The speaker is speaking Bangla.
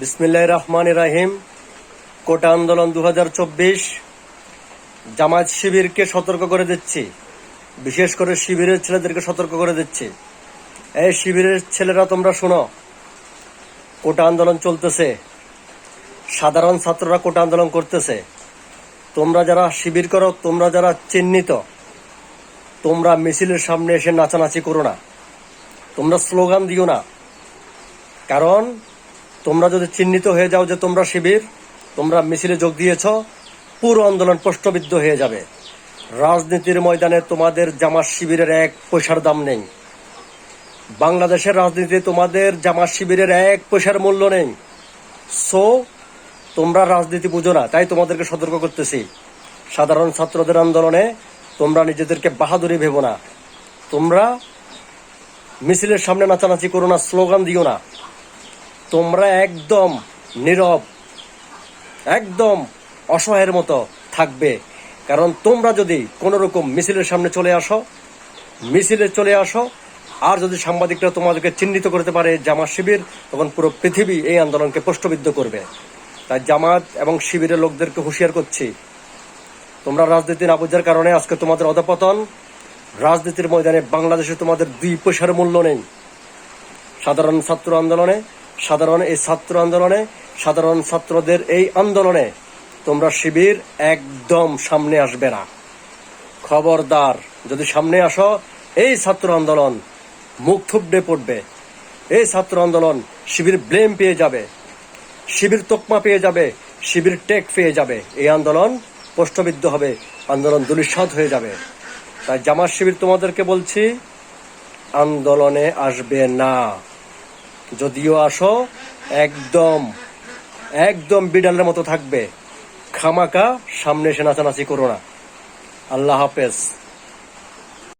বিসমিল্লাহ রহমান রাহিম। কোটা আন্দোলন দু জামায়াত শিবিরকে সতর্ক করে দিচ্ছি। বিশেষ করে শিবিরের ছেলেদেরকে সতর্ক করে দিচ্ছি। এই শিবিরের ছেলেরা তোমরা শোনো, কোটা আন্দোলন চলতেছে। সাধারণ ছাত্ররা কোটা আন্দোলন করতেছে। তোমরা যারা শিবির করো, তোমরা যারা চিহ্নিত, তোমরা মিছিলের সামনে এসে নাচানাচি করো না। তোমরা স্লোগান দিও না। কারণ তোমরা যদি চিহ্নিত হয়ে যাও যে তোমরা শিবির, তোমরা মিছিলে যোগ দিয়েছ, পুরো আন্দোলন প্রশ্নবিদ্ধ হয়ে যাবে। রাজনীতির ময়দানে তোমাদের জামাত শিবিরের এক পয়সার দাম নেই। বাংলাদেশের রাজনীতিতে তোমাদের জামাত শিবিরের এক পয়সার মূল্য নেই। সো তোমরা রাজনীতি বুঝো না, তাই তোমাদেরকে সতর্ক করতেছি। সাধারণ ছাত্রদের আন্দোলনে তোমরা নিজেদেরকে বাহাদুরি ভেবো না। তোমরা মিছিলের সামনে নাচানাচি করো না, স্লোগান দিও না। তোমরা একদম নীরব, একদম অসহায়ের মতো থাকবে। কারণ তোমরা যদি কোনো রকম মিছিলের সামনে চলে আসো, মিছিলে চলে আসো, আর যদি সাংবাদিকরা তোমাদেরকে চিহ্নিত করতে পারে জামাত শিবির, তখন পুরো পৃথিবী এই আন্দোলনকে প্রশ্নবিদ্ধ করবে। তাই জামাত এবং শিবিরের লোকদেরকে হুঁশিয়ার করছি, তোমরা রাজনীতি না কারণে আজকে তোমাদের অধপতন, রাজনীতির ময়দানে বাংলাদেশে তোমাদের দুই পয়সার মূল্য নেই। সাধারণ ছাত্র আন্দোলনে সাধারণ এই ছাত্র আন্দোলনে, সাধারণ ছাত্রদের এই আন্দোলনে তোমরা শিবির একদম সামনে আসবে না। খবরদার, যদি সামনে আসো, এই ছাত্র আন্দোলন মুখ থুবড়ে পড়বে। এই ছাত্র আন্দোলন শিবির ব্লেম পেয়ে যাবে। শিবির তোকমা পেয়ে যাবে, শিবির টেক পেয়ে যাবে। এই আন্দোলন প্রশ্নবিদ্ধ হবে, আন্দোলন দুলিশাত হয়ে যাবে। তাই জামাত শিবির তোমাদেরকে বলছি, আন্দোলনে আসবে না। যদিও আসো, একদম একদম বিড়ালের মতো থাকবে। খামাকা, সামনে এসে নাচানাচি করো না। আল্লাহ হাফেজ।